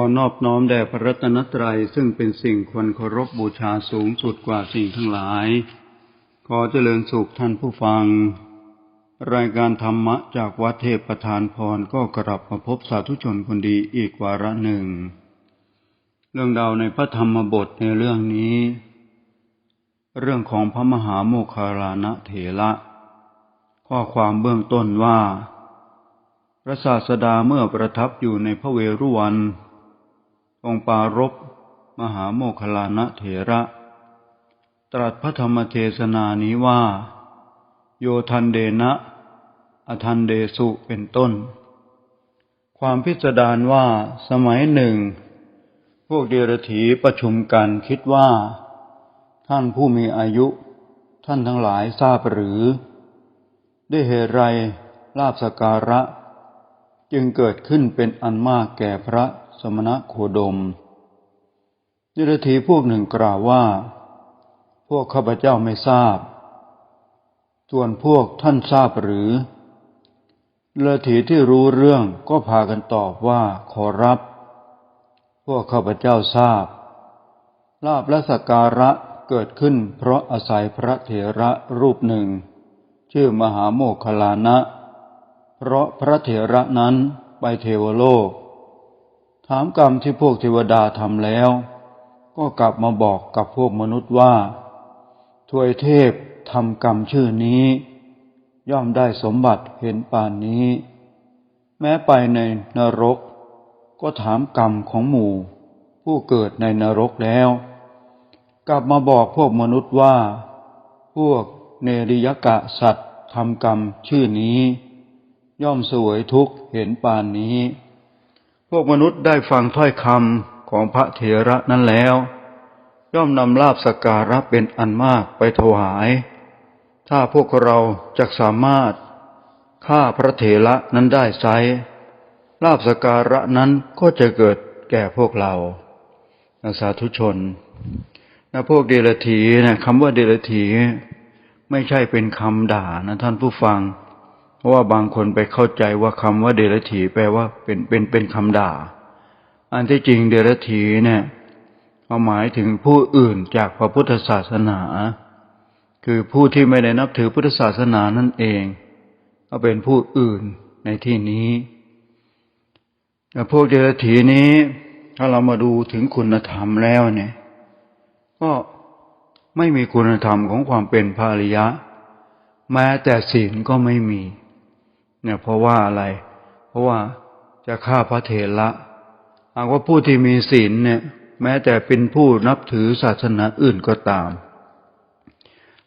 อนอบน้อมแด่พระรัตนตรัยซึ่งเป็นสิ่งควรเคารพบูชาสูงสุดกว่าสิ่งทั้งหลาย ขอเจริญสุขท่านผู้ฟัง รายการธรรมะจากวัดเทพประธานพรก็กลับมาพบสาธุชนคนดีอีกวาระหนึ่ง เรื่องราวในพระธรรมบทในเรื่องนี้ เรื่องของพระมหาโมคาลานะเถระ ข้อความเบื้องต้นว่า พระศาสดาเมื่อประทับอยู่ในพระเวรุวัน องปารบมหาโมคลานะเถระ ตรัสพระธรรมเทศนานี้ว่า โยทันเดนะ อทันเดสุเป็นต้น ความพิสดารว่าสมัยหนึ่ง พวกเดรถีประชุมกันคิดว่า ท่านผู้มีอายุท่านทั้งหลายทราบหรือ ได้เหตุไรลาบสการะ จึงเกิดขึ้นเป็นอันมากแก่พระ มณะโคดมเดรถีพวกหนึ่งกล่าวว่า พวกข้าพเจ้าไม่ทราบ ส่วนพวกท่านทราบหรือเดรถีที่รู้เรื่องก็พากันตอบว่าขอรับ พวกข้าพเจ้าทราบ ลาบและสักการะเกิดขึ้น เพราะอาศัยพระเถระรูปหนึ่ง ชื่อมหาโมคคลานะ เพราะพระเถระนั้นไปเทวโลก ถามกรรมที่พวกเทวดาทำแล้ว ก็กลับมาบอกกับพวกมนุษย์ว่าทวยเทพทำกรรมชื่อนี้ ย่อมได้สมบัติเห็นป่านนี้ แม้ไปในนรก ก็ถามกรรมของหมู่ ผู้เกิดในนรกแล้ว กลับมาบอกพวกมนุษย์ว่า พวกเนริยกะสัตว์ทำกรรมชื่อนี้ ย่อมสวยทุกข์เห็นปานนี้ วกมนุษย์ได้ฟังถ้อยคำของพระเถระนั้นแล้ว ย่อมนำลาบสการะเป็นอันมากไปถวาย ถ้าพวกเราจะสามารถฆ่าพระเถระนั้นได้ไซลาบสการะนั้นก็จะเกิดแก่พวกเราสาธุชนนะพวกเดรถีนะคำว่าเดรถีไม่ใช่เป็นคำด่านะท่านผู้ฟัง ราะว่าบางคนไปเข้าใจว่าคำว่าเดรถีแปลว่าเป็นเป็นเป็นคำด่า อันที่จริงเดรถีเนี่ยเอาหมายถึงผู้อื่นจากพระพุทธศาสนา คือผู้ที่ไม่ได้นับถือพุทธศาสนานั่นเองก็เป็นผู้อื่นในที่นี้แต่พวกเดรถีนี้ ถ้าเรามาดูถึงคุณธรรมแล้วเนี่ย ก็ไม่มีคุณธรรมของความเป็นภาริยะ แม้แต่ศีลก็ไม่มี เนี่ยเพราะว่าอะไร เพราะว่าจะฆ่าพระเถระหากว่าผู้ที่มีศีลเนี่ย แม้แต่เป็นผู้นับถือศาสนาอื่นก็ตาม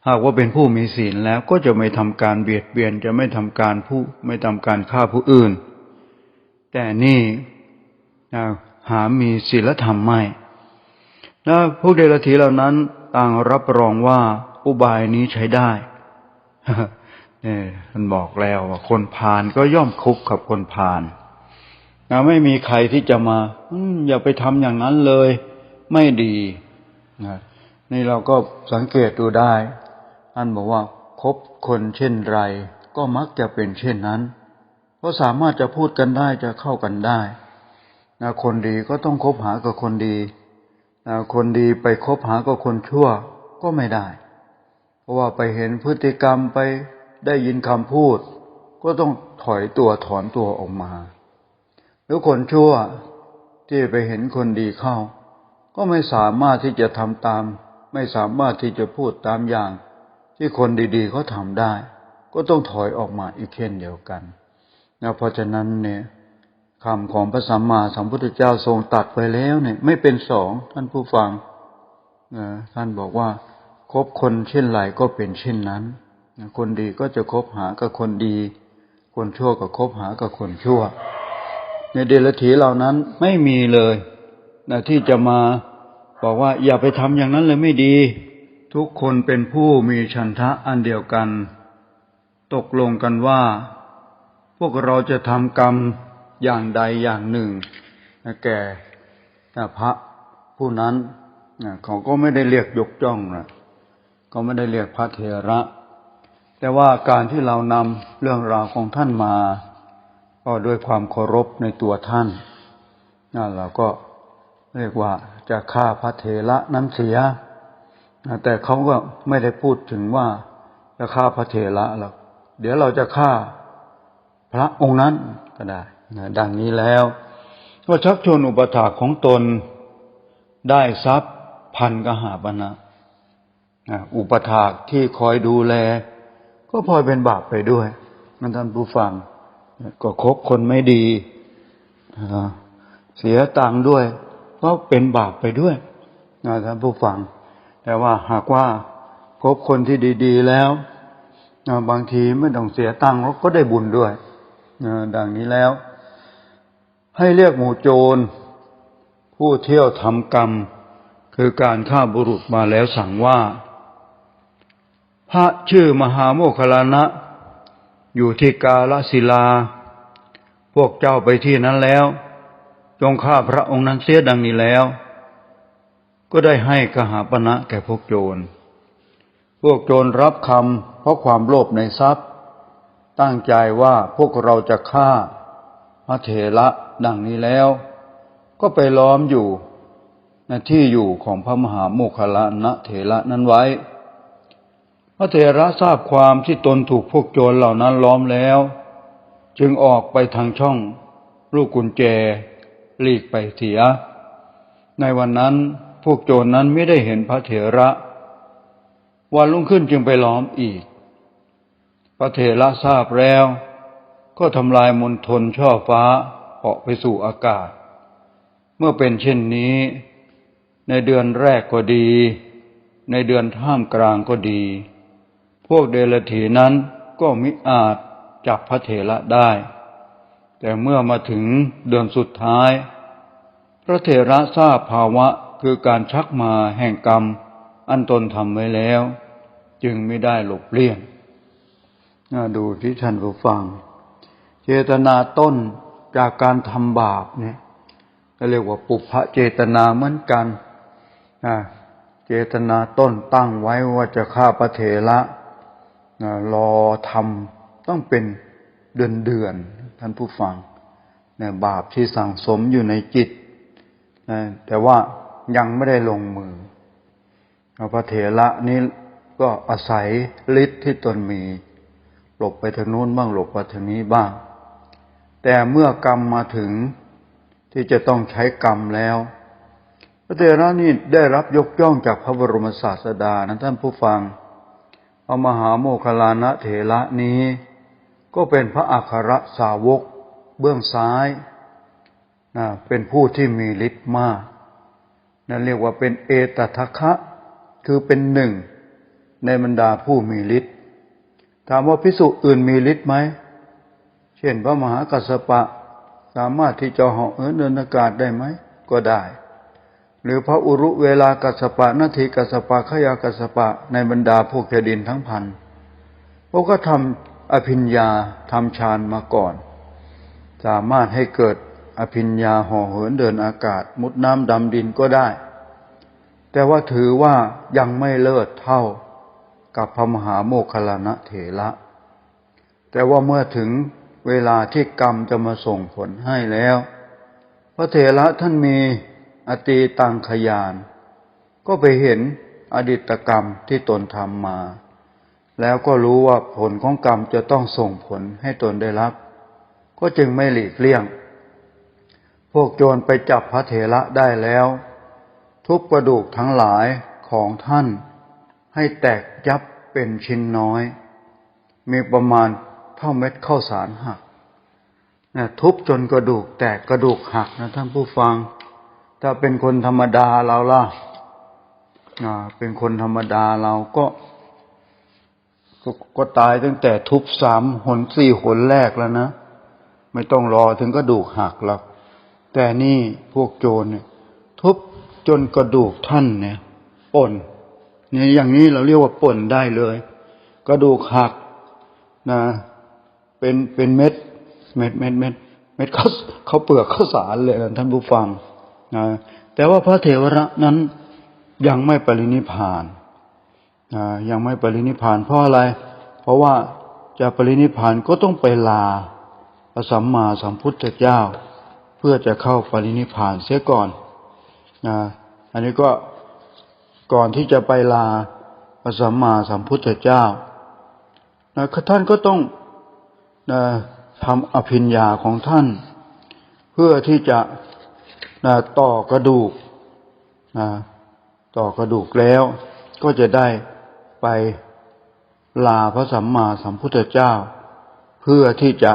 หากว่าเป็นผู้มีศีลแล้วก็จะไม่ทำการเบียดเบียนจะไม่ทำการผู้ไม่ทำการฆ่าผู้อื่น แต่นี่หามีศีลธรรมไม่แล้วพวกเดรัจฉีเหล่านั้นต่างรับรองว่าอุบายนี้ใช้ได้ เนี่ยมันบอกแล้วว่าคนพาลก็ย่อมคุกกับคนพาลนะไม่มีใครที่จะมาอย่าไปทำอย่างนั้นเลย ไม่ดีนะนี่เราก็สังเกตดูได้ท่านบอกว่าคบคนเช่นไร ก็มักจะเป็นเช่นนั้นเพราะสามารถจะพูดกันได้จะเข้ากันได้นะคนดีก็ต้องคบหากับคนดีคนดีไปคบหากับคนชั่วก็ไม่ได้ เพราะว่าไปเห็นพฤติกรรมไป ได้ยินคำพูด ก็ต้องถอยตัวถอนตัวออกมา หรือคนชั่วที่ไปเห็นคนดีเข้า ก็ไม่สามารถที่จะทำตาม ไม่สามารถที่จะพูดตามอย่าง ที่คนดีๆเขาทำได้ ก็ต้องถอยออกมาอีกเช่นเดียวกันนะเพราะฉะนั้นเนี่ยคำของพระสัมมาสัมพุทธเจ้าทรงตัดไปแล้วเนี่ยไม่เป็นสองท่านผู้ฟังนะท่านบอกว่าคบคนเช่นไรก็เป็นเช่นนั้น คนดีก็จะคบหากับคนดี คนชั่วก็คบหากับคนชั่ว ในเดลถีเหล่านั้นไม่มีเลยนะที่จะมาบอกว่าอย่าไปทำอย่างนั้นเลยไม่ดี ทุกคนเป็นผู้มีชันทะอันเดียวกัน ตกลงกันว่า พวกเราจะทำกรรมอย่างใดอย่างหนึ่งแก่พระผู้นั้นเขาก็ไม่ได้เรียกยกจ้องนะก็ไม่ได้เรียกพระเทระ แต่ว่าการที่เรานำเรื่องราวของท่านมา ก็ด้วยความเคารพในตัวท่านนั่นเราก็เรียกว่าจะฆ่าพระเถระนั้นเสีย แต่เขาก็ไม่ได้พูดถึงว่าจะฆ่าพระเถระหรอกเดี๋ยวเราจะฆ่าพระองค์นั้นก็ได้ดังนี้แล้ว ก็ชักชวนอุปถาของตนได้ทรัพย์พันกหาปณะนะอุปถากที่คอยดูแล ก็พลอยเป็นบาปไปด้วยนั่นท่านผู้ฟัง ก็คบคนไม่ดี เสียตังค์ด้วย ก็เป็นบาปไปด้วยนะท่านผู้ฟัง แต่ว่าหากว่าคบคนที่ดี ๆ แล้วบางทีไม่ต้องเสียตังค์ก็ได้บุญด้วยดังนี้แล้ว ให้เรียกหมู่โจร ผู้เที่ยวทำกรรม คือการฆ่าบุรุษมาแล้วสั่งว่า พระชื่อมหาโมคคลานะ อยู่ที่กาลศิลา พวกเจ้าไปที่นั้นแล้ว จงฆ่าพระองค์นั้นเสียดังนี้แล้ว ก็ได้ให้กหาปณะแก่พวกโจร พวกโจรรับคำเพราะความโลภในทรัพย์ ตั้งใจว่าพวกเราจะฆ่าพระเถระดังนี้แล้ว ก็ไปล้อมอยู่ในที่อยู่ของพระมหาโมคคลานะเถระนั้นไว้ พระเถระทราบความที่ตนถูกพวกโจรเหล่านั้นล้อมแล้ว จึงออกไปทางช่อง ลูกกุญแจหลีกไปเสีย ในวันนั้นพวกโจรนั้นไม่ได้เห็นพระเถระ วันรุ่งขึ้นจึงไปล้อมอีก พระเถระทราบแล้ว ก็ทำลายมณฑลช่อฟ้าออกไปสู่อากาศ เมื่อเป็นเช่นนี้ ในเดือนแรกก็ดี ในเดือนท่ามกลางก็ดี พวกเดลถีนั้นก็มิอาจจับพระเถระได้ แต่เมื่อมาถึงเดือนสุดท้าย พระเถระทราบภาวะคือการชักมาแห่งกรรม อันตนทำไว้แล้ว จึงไม่ได้หลบเลี่ยงน่าดูที่ท่านผู้ฟัง เจตนาต้นจากการทำบาปเนี่ยก็เรียกว่าปุพพเจตนาเหมือนกันเจตนาต้นตั้งไว้ว่าจะฆ่าพระเถระ รอทำต้องเป็นเดือนเดือนท่านผู้ฟังนี่ยบาปที่สั่งสมอยู่ในจิตนะแต่ว่ายังไม่ได้ลงมือพระเถระนี้ก็อาศัยฤทธิ์ที่ตนมี หลบไปทางนู้นบ้างหลบไปทางนี้บ้าง แต่เมื่อกรรมมาถึงที่จะต้องใช้กรรมแล้ว พระเถระนี่ได้รับยกย่องจากพระบรมศาสดานะท่านผู้ฟัง พระมหาโมคลานะเถระนี้ ก็เป็นพระอัครสาวกเบื้องซ้ายนะเป็นผู้ที่มีฤทธิ์มากนั่นเรียกว่าเป็นเอตทัคคะคือเป็นหนึ่งในบรรดาผู้มีฤทธิ์ถามว่าพิสุอื่นมีฤทธิ์ไหม เช่นพระมหากัสสปะสามารถที่จะเหาะเหินเดินอากาศได้ไหม ก็ได้ หรือพระอุรุเวลากัสปะนาทีกัสปะขยากัสปะในบรรดาพวกแผ่นดินทั้งพันพวกก็ทำอภิญญาทำฌานมาก่อน สามารถให้เกิดอภิญญาห่อเหินเดินอากาศ มุดน้ำดำดินก็ได้ แต่ว่าถือว่ายังไม่เลิศเท่ากับพระมหาโมคคลลานะเถระ แต่ว่าเมื่อถึงเวลาที่กรรมจะมาส่งผลให้แล้ว พระเถระท่านมี อตีตังขยาน ก็ไปเห็นอดีตกรรมที่ตนทำมา แล้วก็รู้ว่าผลของกรรมจะต้องส่งผลให้ตนได้รับ ก็จึงไม่หลีกเลี่ยง พวกโจรไปจับพระเถระได้แล้ว ทุบกระดูกทั้งหลายของท่าน ให้แตกยับเป็นชิ้นน้อย มีประมาณเท่าเม็ดข้าวสารหักนะทุบจนกระดูกแตกกระดูกหักนะท่านผู้ฟัง ถ้าเป็นคนธรรมดาเราล่ะอ่าเป็นคนธรรมดาเราก็ก็ ก็ตายตั้งแต่ทุบสามหนสี่หนแรกแล้วนะ ไม่ต้องรอถึงกระดูกหักหรอกแต่นี่พวกโจรเนี่ย ทุบจนกระดูกท่านเนี่ยป่นเนี่ยอย่างนี้เราเรียกว่าป่นได้เลย กระดูกหักนะ เป็นเป็นเม็ด เม็ดเม็ดเม็ดเม็ดเขาเขาเปลือกข้าวสารเลยท่านผู้ฟัง นะแต่ว่าพระเถระนั้นยังไม่ปรินิพานนะยังไม่ปรินิพานเพราะอะไร เพราะว่าจะปรินิพานก็ต้องไปลาพระสัมมาสัมพุทธเจ้า เพื่อจะเข้าปรินิพานเสียก่อนนะอันนี้ก็ก่อนที่จะไปลาพระสัมมาสัมพุทธเจ้านะท่านก็ต้องนะทำอภิญญาของท่าน เพื่อที่จะ ต่อกระดูกต่อกระดูกแล้วก็จะได้ไปลาพระสัมมาสัมพุทธเจ้า เพื่อที่จะ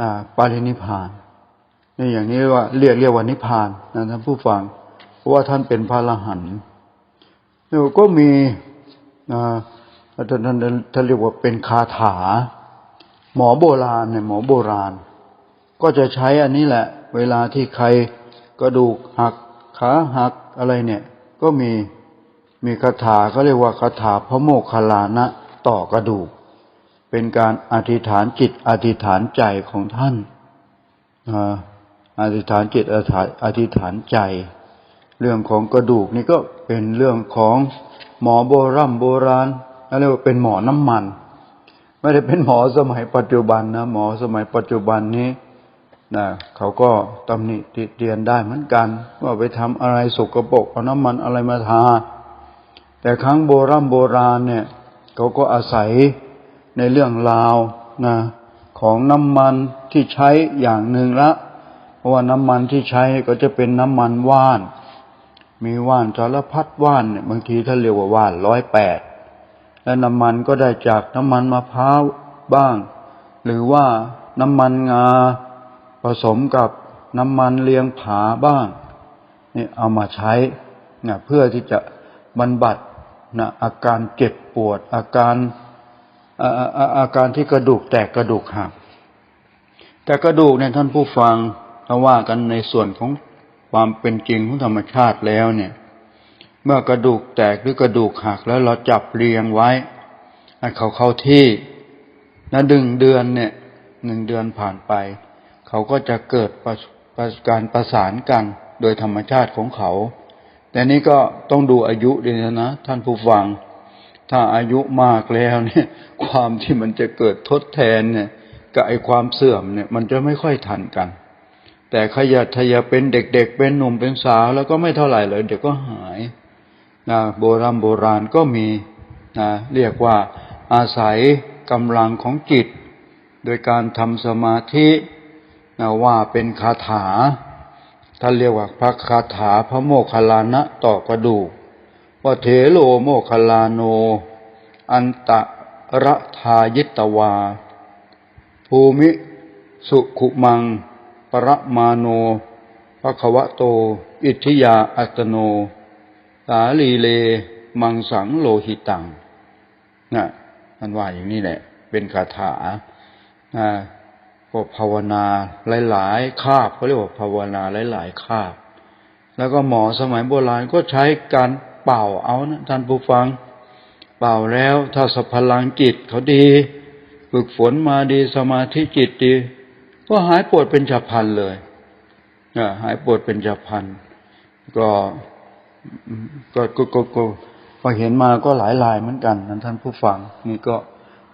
อ่าปรินิพพานนี่อย่างนี้ว่าเรียกเรียกว่านิพพานนะท่านผู้ฟัง เพราะว่าท่านเป็นพระอรหันต์แล้วก็มีท่านท่านท่านเรียกว่าเป็นคาถา หมอโบราณเนี่ยหมอโบราณ ก็จะใช้อันนี้แหละ เวลาที่ใคร กระดูกหักขาหักอะไรเนี่ย ก็มีมีคาถาเขาเรียกว่าคาถาพระโมคคัลลานะต่อกระดูก เป็นการอธิษฐานจิตอธิษฐานใจของท่านอธิษฐานจิตอธิษฐานอธิษฐานใจ เรื่องของกระดูกนี่ก็เป็นเรื่องของหมอโบราณโบราณเรียกว่าเป็นหมอน้ำมัน ไม่ได้เป็นหมอสมัยปัจจุบันนะหมอสมัยปัจจุบันนี้ นะเขาก็ตำหนิติเตียนได้เหมือนกัน ว่าไปทำอะไรสกปรกเอาน้ำมันอะไรมาทา แต่ครั้งโบราณโบราณเนี่ย เขาก็อาศัยในเรื่องราวนะของน้ำมันที่ใช้อย่างหนึ่งละเพราะว่าน้ำมันที่ใช้ก็จะเป็นน้ำมันว่าน มีว่านสารพัดว่านเนี่ยบางทีท่าเรียกว่าว่านร้อยแปดและน้ำมันก็ได้จากน้ำมันมะพร้าวบ้าง หรือว่าน้ำมันงา สมกับน้ำมันเลียงผาบ้างนี่เอามาใช้นะเพื่อที่จะบรรบัดนะอาการเจ็บปวด อาการอาอาการที่กระดูกแตกกระดูกหักแต่กระดูกเนี่ยท่านผู้ฟังถ้าว่ากันในส่วนของความเป็นจริงของธรรมชาติแล้วเนี่ย เมื่อกระดูกแตกหรือกระดูกหักแล้วเราจับเรียงไว้ให้เขาเข้าที่นะดึงเดือนเนี่ยหนึ่งเดือนผ่านไป เขาก็จะเกิดประประการประสานกันโดยธรรมชาติของเขา แต่นี้ก็ต้องดูอายุด้วยนะ ท่านผู้ฟัง ถ้าอายุมากแล้วเนี่ย ความที่มันจะเกิดทดแทนเนี่ยกับไอความเสื่อมเนี่ยมันจะไม่ค่อยทันกัน แต่ขยะทยาเป็นเด็ก ๆ เป็นหนุ่มเป็นสาว แล้วก็ไม่เท่าไหร่เลยเดี๋ยวก็หายนะโบราณโบราณก็มีนะเรียกว่าอาศัยกำลังของจิต โดยการทำสมาธิ นะว่าเป็นคาถาท่านเรียกว่าพระคาถาพระโมคคัลลานะต่อกระดูกว่าเถโลโมคคัลลาโน อันตะระทายิตวา ภูมิสุขุมัง ปรมาโนภควะโต อิทธิยาอัตโน สาลีเล มังสังโลหิตังนะท่านว่าอย่างนี้แหละ เป็นคาถานะ ก็ภาวนาหลายๆคาบเขาเรียกว่าภาวนาหลายๆคาบ แล้วก็หมอสมัยโบราณก็ใช้การเป่าเอานะท่านผู้ฟัง เป่าแล้วถ้าสพลังจิตเขาดี ฝึกฝนมาดีสมาธิจิตดี ก็หายปวดเป็นฉับพลันเลยนะหายปวดเป็นฉับพลันก็ก็ก็ก็ก็พอเห็นมาก็หลายลายเหมือนกันนั้นท่านผู้ฟังนี่ก็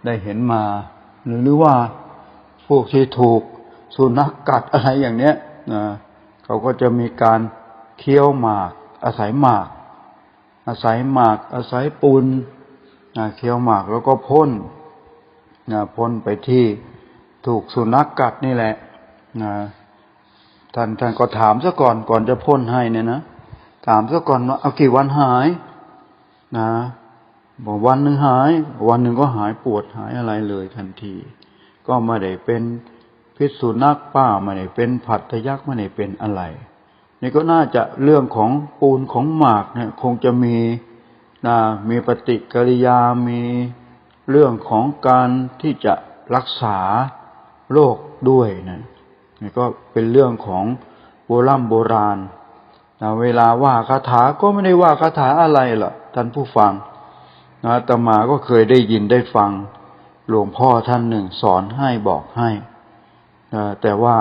ได้เห็นมา หรือหรือว่า พวกที่ถูกสุนัขกกัดอะไรอย่างเนี้ยนะเขาก็จะมีการเคี้ยวหมาก อาศัยหมาก อาศัยหมาก อาศัยปูนนะเคี้ยวหมากแล้วก็พ่นนะพ่นไปที่ถูกสุนัขกกัดนี่แหละนะท่านท่านก็ถามซะก่อนก่อนจะพ่นให้เนี่ยนะถามซะก่อนว่าเอากี่วันหาย นะบอกวันหนึ่งหาย วันหนึ่งก็หายปวดหายอะไรเลยทันที ก็ไม่ได้เป็นพิษสุนัขป้าไม่ได้เป็นผัดทะยักไม่ได้เป็นอะไรนี่ก็น่าจะเรื่องของปูนของหมากเนี่ยคงจะมีนะมีปฏิกิริยามีเรื่องของการที่จะรักษาโรคด้วยนะนี่ก็เป็นเรื่องของโบราณโบราณนะเวลาว่าคาถาก็ไม่ได้ว่าคาถาอะไรหรอกท่านผู้ฟังนะตมาก็เคยได้ยินได้ฟัง หลวงพ่อท่านหนึ่งสอนให้บอกให้แต่ว่า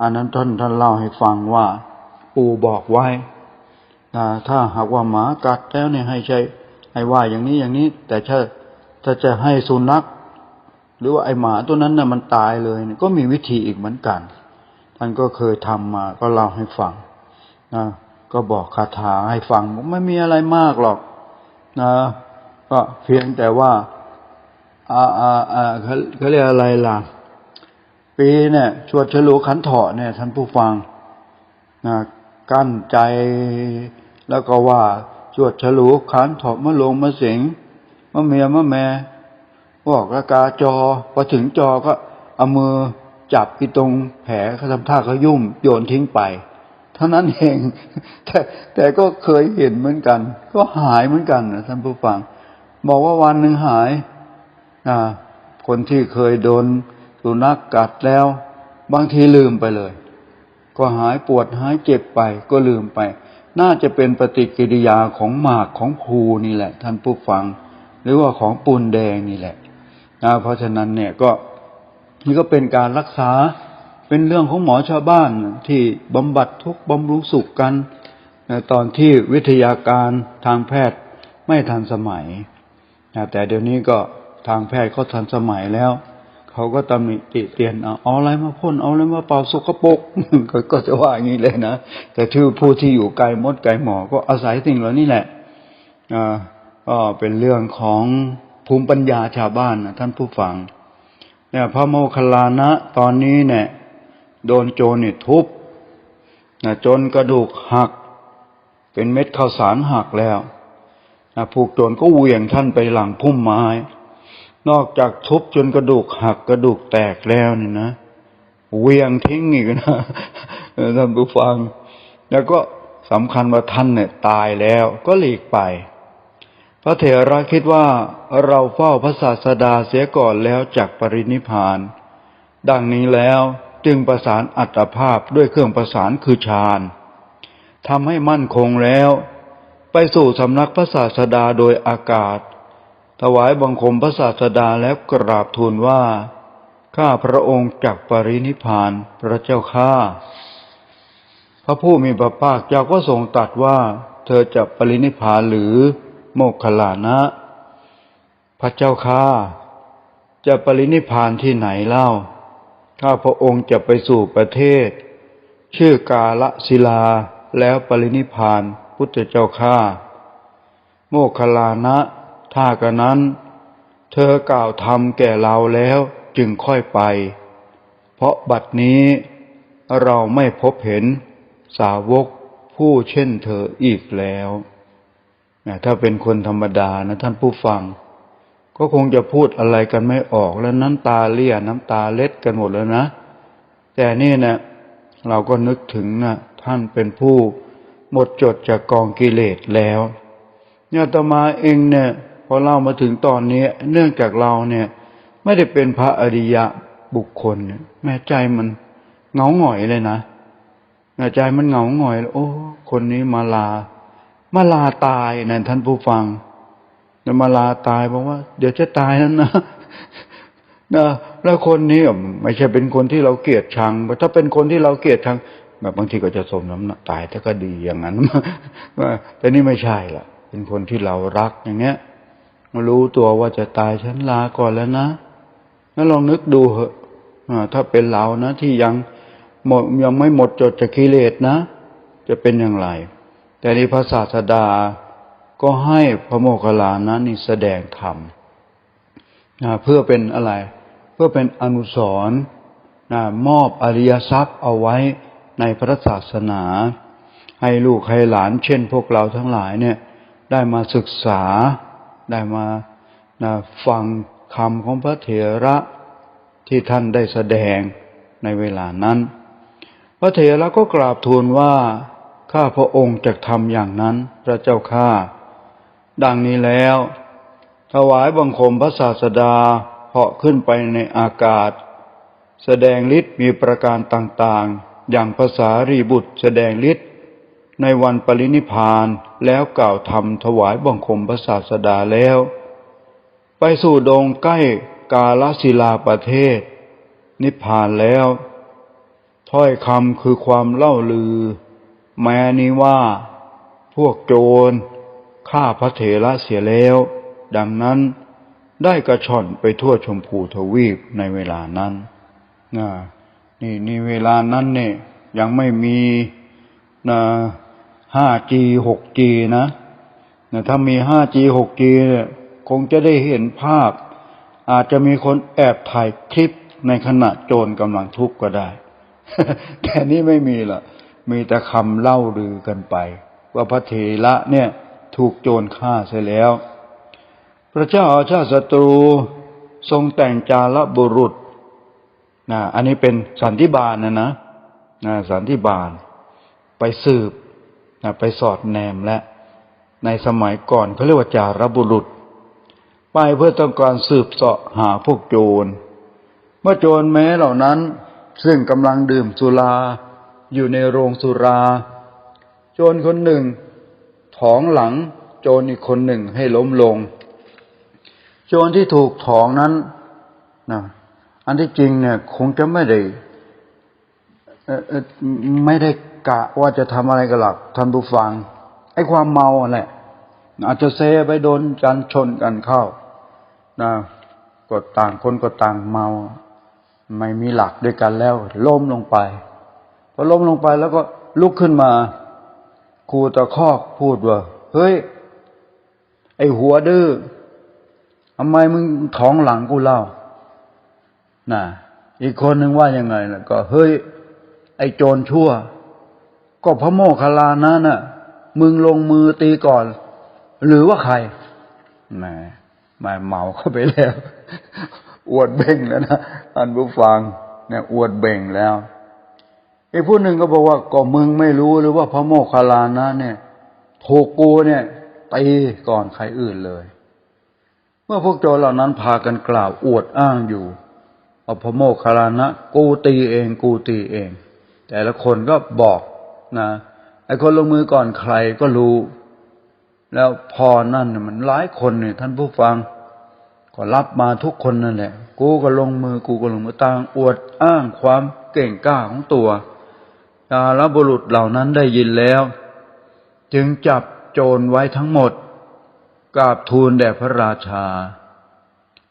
อันนั้นท่านท่านเล่าให้ฟังว่า ปู่บอกไว้ถ้าหากว่าหมากัดแล้วเนี่ยให้ใช้ให้ว่าอย่างนี้อย่างนี้ แต่ถ้าถ้าจะให้สุนัขหรือว่าไอหมาตัวนั้นน่ะมันตายเลยเนี่ยก็มีวิธีอีกเหมือนกัน ท่านก็เคยทำมาก็เล่าให้ฟังนะก็บอกคาถาให้ฟังไม่มีอะไรมากหรอกนะก็เพียงแต่ว่า อ่าอ่าอ่าเขาเขาเรียกอะไรล่ะ ปีเนี่ยชวดฉลูขันเถาะเนี่ยท่านผู้ฟังนะกั้นใจแล้วก็ว่าชวดฉลูขันเถาะมะลงมะเสิงมะเมียมะแม่บอกระกาจอพอถึงจอก็เอามือจับที่ตรงแผลเขาทำท่าเขายุ่มโยนทิ้งไป เท่านั้นเองแต่แต่ก็เคยเห็นเหมือนกัน ก็หายเหมือนกันนะท่านผู้ฟัง บอกว่าวันหนึ่งหาย คนที่เคยโดนสุนัขกกัดแล้ว บางทีลืมไปเลย ก็หายปวดหายเจ็บไปก็ลืมไป น่าจะเป็นปฏิกิริยาของหมากของภูนี่แหละ ท่านผู้ฟัง หรือว่าของปูนแดงนี่แหละนะเพราะฉะนั้นเนี่ยก็นี่ก็เป็นการรักษาเป็นเรื่องของหมอชาวบ้านที่บำบัดทุกบำรุงสุขกันนตอนที่วิทยาการทางแพทย์ไม่ทันสมัย แต่เดี๋ยวนี้ก็ ทางแพทย์เขาทันสมัยแล้ว เขาก็ตำหนิติเตียนเอาอะไรมาพ่นเอาอะไรมาเป่าสกปรกก็จะว่าอย่างนี้เลยนะแต่ที่ผู้ที่อยู่ไกลมดไกลหมอก็อาศัยสิ่งเหล่านี้แหละอ่าก็เป็นเรื่องของภูมิปัญญาชาวบ้านนะท่านผู้ฟังเนี่ยพระโมคคัลลานะตอนนี้เนี่ยโดนโจรนี่ทุบนะจนกระดูกหัก เป็นเม็ดข้าวสารหักแล้วนะผูกโจรก็เหวี่ยงท่านไปหลังพุ่มไม้ นอกจากทุบจนกระดูกหักกระดูกแตกแล้วนี่นะเวียงทิ้งอีกนะท่านผู้ฟัง แล้วก็สำคัญว่าท่านเนี่ยตายแล้วก็หลีกไป พระเถระคิดว่าเราเฝ้าพระศาสดาเสียก่อนแล้วจากปรินิพาน ดังนี้แล้วจึงประสานอัตภาพด้วยเครื่องประสานคือฌานทำให้มั่นคงแล้ว ไปสู่สำนักพระศาสดาโดยอากาศ ถวายบังคมพระศาสดาแล้วกราบทูลว่า ข้าพระองค์จากปรินิพานพระเจ้าข้าพระผู้มีพระภาคเจ้าก็ทรงตรัสว่า เธอจะปรินิพานหรือโมกขลานะ พระเจ้าข้าจะปรินิพานที่ไหนเล่า ข้าพระองค์จะไปสู่ประเทศ ชื่อกาละศิลาแล้วปรินิพานพุทธเจ้าข้าโมคคลานะ ถ้ากระนั้น เธอกล่าวทำแก่เราแล้วจึงค่อยไป เพราะบัดนี้เราไม่พบเห็นสาวกผู้เช่นเธออีกแล้วนะถ้าเป็นคนธรรมดานะท่านผู้ฟัง ก็คงจะพูดอะไรกันไม่ออกแล้วน้ำตาเลี่ยน้ำตาเล็ดกันหมดแล้วนะ แต่นี่นะเราก็นึกถึงนะท่านเป็นผู้หมดจดจากกองกิเลสแล้วเนี่ยอาตมาเองเนี่ย พอเล่ามาถึงตอนนี้ เนื่องจากเราเนี่ย ไม่ได้เป็นพระอริยะบุคคลเนี่ยแม่ใจมันเงาหงอยเลยนะแม่ใจมันเงาหงอยเลยโอ้ คนนี้มาลา มาลาตายนั่นท่านผู้ฟังจะมาลาตายบอกว่า เดี๋ยวจะตายนั้นนะนะแล้วคนนี้ไม่ใช่เป็นคนที่เราเกลียดชังถ้าเป็นคนที่เราเกลียดชังแบบบางทีก็จะสมน้ำหนักตายถ้าก็ดีอย่างนั้นแต่นี่ไม่ใช่ละเป็นคนที่เรารักอย่างเงี้ย รู้ตัวว่าจะตายฉันลาก่อนแล้วนะแล้วลองนึกดูเหอะถ้าเป็นเรานะที่ยังหมดยังไม่หมดจดจากกิเลสนะ จะเป็นอย่างไร แต่ในพระศาสดาก็ให้พระโมคคัลลานะนี่แสดงธรรมเพื่อเป็นอะไร เพื่อเป็นอนุสรณ์มอบอริยทรัพย์เอาไว้ในพระศาสนา ให้ลูกให้หลานเช่นพวกเราทั้งหลายเนี่ย ได้มาศึกษา ได้มานะฟังคำของพระเถระที่ท่านได้แสดงในเวลานั้น พระเถระก็กราบทูลว่าข้าพระองค์จะทำอย่างนั้นพระเจ้าข้าดังนี้แล้ว ถวายบังคมพระศาสดาเหาะขึ้นไปในอากาศ แสดงฤทธิ์มีประการต่างๆ อย่างภาษารีบุตรแสดงฤทธิ์ ในวันปรินิพานแล้วกล่าวทำถวายบังคมพระศาสดาแล้ว ไปสู่ดงใกล้กาลศิลาประเทศ นิพพานแล้ว ถ้อยคำคือความเล่าลือ แม้นี้ว่า พวกโจรฆ่าพระเถระเสียแล้ว ดังนั้นได้กระชอนไปทั่วชมพูทวีปในเวลานั้นน,นี่นี่เวลานั้นเนี่ยยังไม่มีนะ 5G 6G นะนะถ้ามี 5G 6G เนี่ยคงจะได้เห็นภาพ อาจจะมีคนแอบถ่ายคลิปในขณะโจรกำลังทุกข์ก็ได้ แต่นี่ไม่มีละมีแต่คำเล่าลือกันไป ว่าพระเถระเนี่ยถูกโจรฆ่าเสียแล้ว พระเจ้าอาชาติศัตรูทรงแต่งจาระบุรุษนะอันนี้เป็นสันติบาลนะนะนะสันติบาลไปสืบ นะไปสอดแนมและในสมัยก่อนเขาเรียกว่าจารบุรุษ ไปเพื่อต้องการสืบเสาะหาพวกโจร เมื่อโจรแม้เหล่านั้น ซึ่งกำลังดื่มสุราอยู่ในโรงสุรา โจรคนหนึ่งถองหลังโจรอีกคนหนึ่งให้ล้มลง โจรที่ถูกถองนั้นนะอันที่จริงเนี่ยคงจะไม่ได้ไม่ได้ กะว่าจะทำอะไรกันหรอกท่านผู้ฟังไอ้ความเมาอะแหละอาจจะเซไปโดนกันชนกันเข้านะก็ต่างคนก็ต่างเมา ไม่มีหลักด้วยกันแล้ว ล้มลงไปพอล้มลงไปแล้วก็ลุกขึ้นมาครูตะคอกพูดว่า เฮ้ย ไอ้หัวดื้อทำไมมึงท้องหลังกูเล่าน่ะ อีกคนหนึ่งว่ายังไงล่ะ ก็ เฮ้ย ไอ้โจรชั่ว ก็พระโมคคัลลานะน่ะ มึงลงมือตีก่อน หรือว่าใครแหมแหมาเมาเข้าไปแล้ว อวดเบ่งแล้วนะท่านผู้ฟังเนี่ยอวดเบ่งแล้วไอ้ผู้หนึ่งก็บอกว่าก็มึงไม่รู้หรือว่าพระโมคคัลลานะเนี่ยถูกกูเนี่ยตีก่อนใครอื่นเลย เมื่อพวกโจรเหล่านั้นพากันกล่าวอวดอ้างอยู่ว่าพโมคคัลลานะกูตีเอง กูตีเอง แต่ละคนก็บอก นะไอ้คนลงมือก่อนใครก็รู้ แล้วพอนั่นน่ะมันหลายคนเนี่ยท่านผู้ฟัง ก็รับมาทุกคนนั่นแหละ กูก็ลงมือกูก็ลงมือต่างอวดอ้างความเก่งกล้าของตัวดาลบุรุษเหล่านั้นได้ยินแล้ว จึงจับโจรไว้ทั้งหมดกราบทูลแด่พระราชา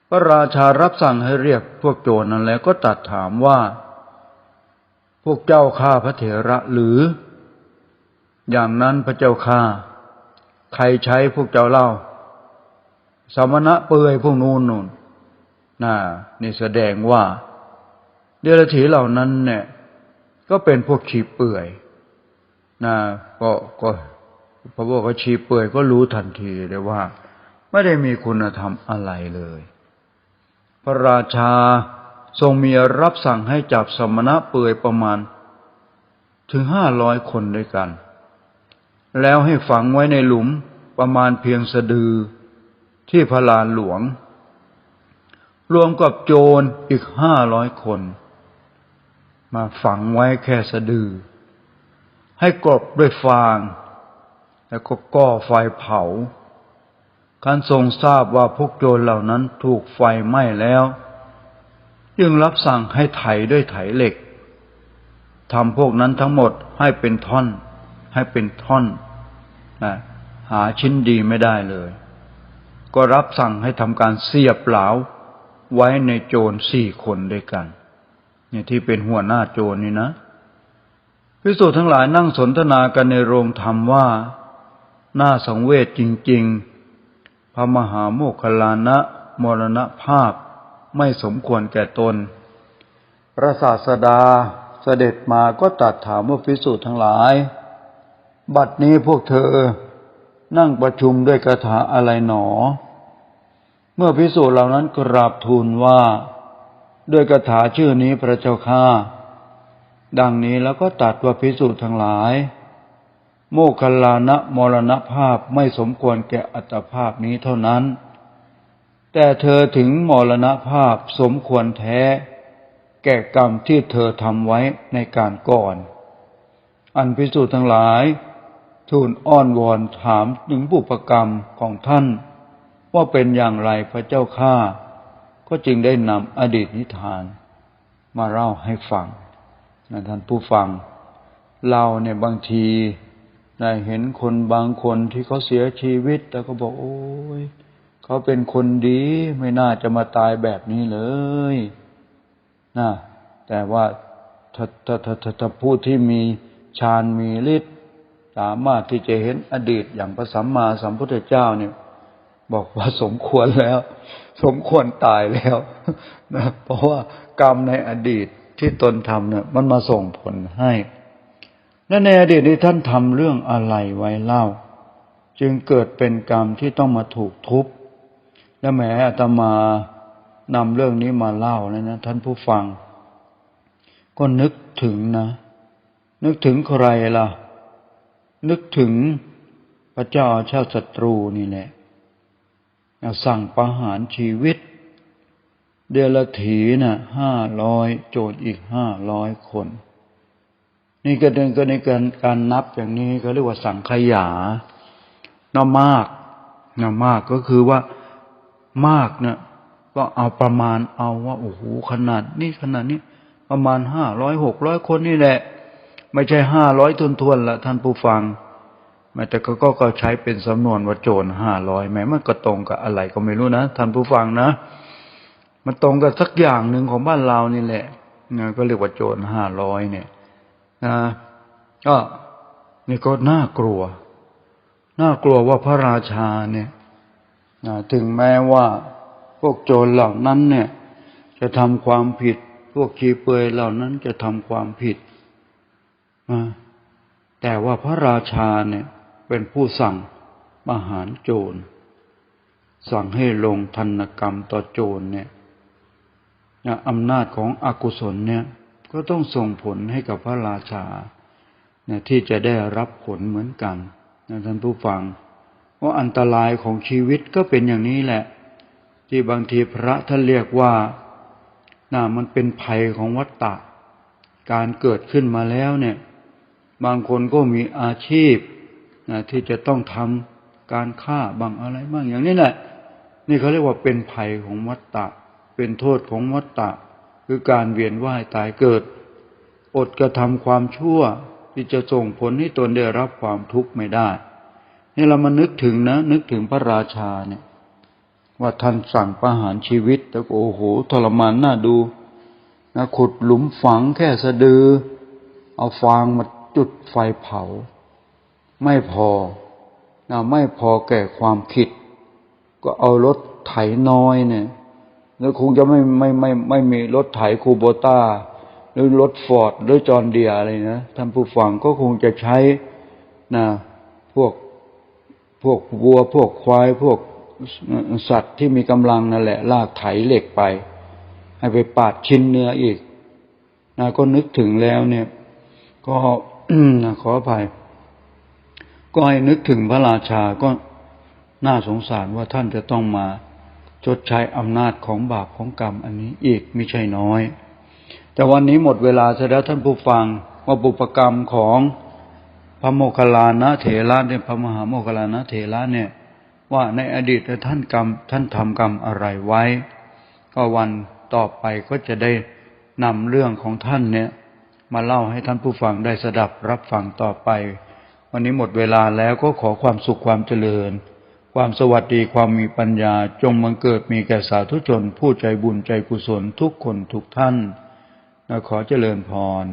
พระราชารับสั่งให้เรียกพวกโจรนั้นแล้วก็ตรัดถามว่า พวกเจ้าข้าพระเถระหรือ อย่างนั้นพระเจ้าข้าใครใช้พวกเจ้าเล่า สมณะเปื่อยพวกนู้นนู่นน่ะนี่แสดงว่า เดรัจฉีเหล่านั้นเนี่ย ก็เป็นพวกชีเปื่อยนะก็ก็พอบอกว่าชีเปื่อยก็รู้ทันทีเลยว่า ไม่ได้มีคุณธรรมอะไรเลย พระราชา ทรงมีรับสั่งให้จับสมณะเปื่อยประมาณ ถึงห้าร้อยคนด้วยกัน แล้วให้ฝังไว้ในหลุมประมาณเพียงสะดือที่พระลานหลวง รวมกับโจรอีกห้าร้อยคน มาฝังไว้แค่สะดือ ให้กลบด้วยฟาง แล้วก็ก่อไฟเผาการทรงทราบว่าพวกโจรเหล่านั้นถูกไฟไหม้แล้ว จึงรับสั่งให้ไถด้วยไถเหล็กทำพวกนั้นทั้งหมดให้เป็นท่อน ให้เป็นท่อนนะหาชิ้นดีไม่ได้เลย ก็รับสั่งให้ทำการเสียบเหลาไว้ในโจรสี่คนด้วยกันเนี่ยที่เป็นหัวหน้าโจรนี่นะพิสูจน์ทั้งหลายนั่งสนทนากันในโรงธรรมว่า น่าสังเวชจริง ๆ พระมหาโมคคลานะมรณภาพ ไม่สมควรแก่ตน พระศาสดาเสด็จมาก็ตรัสถามว่าพิสูจน์ทั้งหลาย บัดนี้พวกเธอนั่งประชุมด้วยคาถาอะไรหนอ เมื่อพิสูจน์เหล่านั้นกราบทูลว่า ด้วยคาถาชื่อนี้พระเจ้าข้าดังนี้แล้วก็ตัดว่าพิสูจน์ทั้งหลาย โมคคัลลานะมรณภาพไม่สมควรแก่อัตภาพนี้เท่านั้น แต่เธอถึงมรณภาพสมควรแท้ แก่กรรมที่เธอทำไว้ในการก่อน อันพิสูจน์ทั้งหลาย ทูลอ้อนวอนถามถึงบุพกรรมของท่าน ว่าเป็นอย่างไรพระเจ้าข้าก็จึงได้นำอดีตนิทาน มาเล่าให้ฟังนะท่านผู้ฟัง เราเนี่ยบางทีได้เห็นคนบางคนที่เขาเสียชีวิต แล้วก็บอกโอ้ย เขาเป็นคนดีไม่น่าจะมาตายแบบนี้เลยนะแต่ว่าถ้าถ้าถ้าถ้าถ้าผู้ที่มีฌานมีฤทธิ์สามารถที่จะเห็นอดีตอย่างพระสัมมาสัมพุทธเจ้าเนี่ย บอกว่าสมควรแล้ว สมควรตายแล้วนะเพราะว่ากรรมในอดีตที่ตนทำเนี่ยมันมาส่งผลให้และในอดีตนี้ท่านทำเรื่องอะไรไว้เล่า จึงเกิดเป็นกรรมที่ต้องมาถูกทุบ และแม้อาตมานำเรื่องนี้มาเล่าแล้วนะท่านผู้ฟัง ก็นึกถึงนะ นึกถึงใครล่ะ นึกถึงพระเจ้าชาติศัตรูนี่แหละสั่งประหารชีวิต เดลถีนะ่ะห้าร้อยโจทย์อีกห้าร้อยคน นี่ก็เดินก็ในการการนับอย่างนี้ก็เรียกว่าสั่งขยาน่ามากน่ามากก็คือว่า มากเนี่ยก็เอาประมาณเอาว่าโอ้โหขนาดนี้ขนาดนี้ประมาณห้าร้อยหกร้อยคนนี่แหละ ไม่ใช่ห้าร้อยทวนทวนๆละท่านผู้ฟังแม้แต่ก็ก็ก็ใช้เป็นสำนวนว่าโจรห้าร้อยแม้มันก็ตรงกับอะไรก็ไม่รู้นะท่านผู้ฟังนะ มันตรงกับสักอย่างหนึ่งของบ้านเรานี่แหละนะก็เรียกว่าโจรห้าร้อยเนี่ยนะก็นี่ก็น่ากลัว น่ากลัวว่าพระราชาเนี่ย ถึงแม้ว่าพวกโจรเหล่านั้นเนี่ย จะทำความผิด พวกขีเปลือยเหล่านั้นจะทำความผิด แต่ว่าพระราชาเนี่ยเป็นผู้สั่งประหารโจร สั่งให้ลงทันกรรมต่อโจรเนี่ยอำนาจของอกุศลเนี่ย ก็ต้องส่งผลให้กับพระราชาเนี่ยที่จะได้รับผลเหมือนกันนะท่านผู้ฟัง ว่าอันตรายของชีวิตก็เป็นอย่างนี้แหละ ที่บางทีพระท่านเรียกว่าน่ามันเป็นภัยของวัฏฏะการเกิดขึ้นมาแล้วเนี่ย บางคนก็มีอาชีพนะที่จะต้องทำการฆ่าบางอะไรบ้างอย่างนี้แหละ นี่เขาเรียกว่าเป็นภัยของวัฏฏะเป็นโทษของวัฏฏะคือการเวียนว่ายตายเกิด อดกระทำความชั่วที่จะส่งผลให้ตนได้รับความทุกข์ไม่ได้ นี่เรามานึกถึงนะ นึกถึงพระราชาเนี่ย ว่าท่านสั่งประหารชีวิตแต่โอ้โหทรมานน่าดูนะขุดหลุมฝังแค่สะดือ เอาฟางมาจุดไฟเผา ไม่พอนะไม่พอแก่ความคิด ก็เอารถไถน้อยเนี่ยแล้วคงจะไม่ไม่ไม่ไม่มีรถไถคูโบต้า หรือรถฟอร์ดหรือจอร์นเดียอะไรนะท่านผู้ฟังก็คงจะใช้นะพวก พวกวัวพวกควายพวกสัตว์ที่มีกำลังนั่นแหละ ลากไถเหล็กไป ให้ไปปาดชิ้นเนื้ออีกนะก็นึกถึงแล้วเนี่ย ก็ขออภัย ก็ให้นึกถึงพระราชาก็น่าสงสารว่าท่านจะต้องมาชดใช้อำนาจของบาปของกรรม อันนี้อีกไม่ใช่น้อย แต่วันนี้หมดเวลาเสร็จแล้วท่านผู้ฟังว่าบุปกรรมของ ระโมคคัลลานะเถระเนี่ยพระมหาโมคคัลลานะเถระเนี่ย ว่าในอดีตท่านกรรม ท่านทำกรรมอะไรไว้ ก็วันต่อไปก็จะได้นำเรื่องของท่านเนี่ย มาเล่าให้ท่านผู้ฟังได้สดับรับฟังต่อไป วันนี้หมดเวลาแล้วก็ขอความสุขความเจริญ ความสวัสดีความมีปัญญาจงบังเกิดมีแก่สาธุชน ผู้ใจบุญใจกุศลทุกคนทุกท่านขอเจริญพร